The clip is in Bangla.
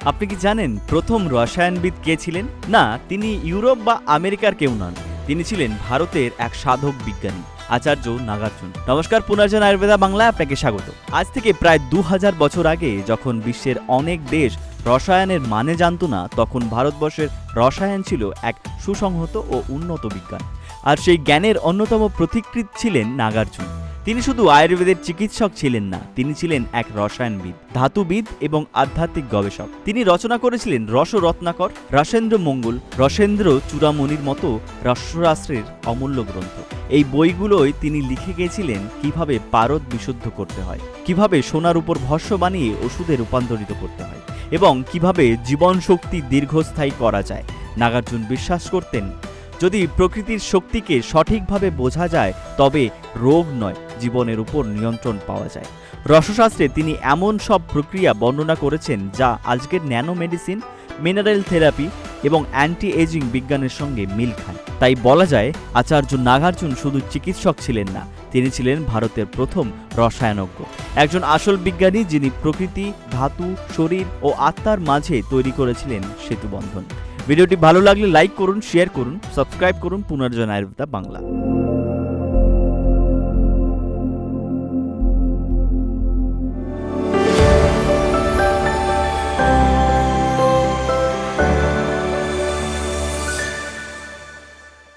আপনি কি জানেন প্রথম রসায়নবিদ কে ছিলেন? না, তিনি ইউরোপ বা আমেরিকার কেউ নন। তিনি ছিলেন ভারতের এক সাধক বিজ্ঞানী, আচার্য নাগার্জুন। নমস্কার, পুনর্জন আয়ুর্বেদা বাংলায় আপনাকে স্বাগত। আজ থেকে প্রায় দু হাজার বছর আগে যখন বিশ্বের অনেক দেশ রসায়নের মানে জানতো না, তখন ভারতবর্ষের রসায়ন ছিল এক সুসংহত ও উন্নত বিজ্ঞান। আর সেই জ্ঞানের অন্যতম প্রতিকৃত ছিলেন নাগার্জুন। তিনি শুধু আয়ুর্বেদের চিকিৎসক ছিলেন না, তিনি ছিলেন এক রসায়নবিদ, ধাতুবিদ এবং আধ্যাত্মিক গবেষক। তিনি রচনা করেছিলেন রস রত্নাকর রসেন্দ্র মঙ্গল, রসেন্দ্র চূড়ামণির মতো রসশাস্ত্রের অমূল্য গ্রন্থ। এই বইগুলোয় তিনি লিখে গিয়েছিলেন কীভাবে পারদ বিশুদ্ধ করতে হয়, কীভাবে সোনার উপর ভস্য বানিয়ে ওষুধে রূপান্তরিত করতে হয় এবং কীভাবে জীবন শক্তি দীর্ঘস্থায়ী করা যায়। নাগার্জুন বিশ্বাস করতেন, যদি প্রকৃতির শক্তিকে সঠিকভাবে বোঝা যায়, তবে রোগ নয়। জীবনের উপর নিয়ন্ত্রণ পাওয়া যায়। রসশাস্ত্রে তিনি এমন সব প্রক্রিয়া বর্ণনা করেছেন যা আজকের ন্যানো মেডিসিন মিনারেল থেরাপি এবং অ্যান্টি এজিং বিজ্ঞানের সঙ্গে মিল খায়। তাই বলা যায়, আচার্য নাগার্জুন শুধু চিকিৎসক ছিলেন না, তিনি ছিলেন ভারতের প্রথম রসায়নজ্ঞ। একজন আসল বিজ্ঞানী যিনি প্রকৃতি, ধাতু, শরীর ও আত্মার মাঝে তৈরি করেছিলেন সেতুবন্ধন। ভিডিওটি ভালো লাগলে লাইক করুন, শেয়ার করুন, সাবস্ক্রাইব করুন পুনর্জন আয়ুর্বেদা বাংলা।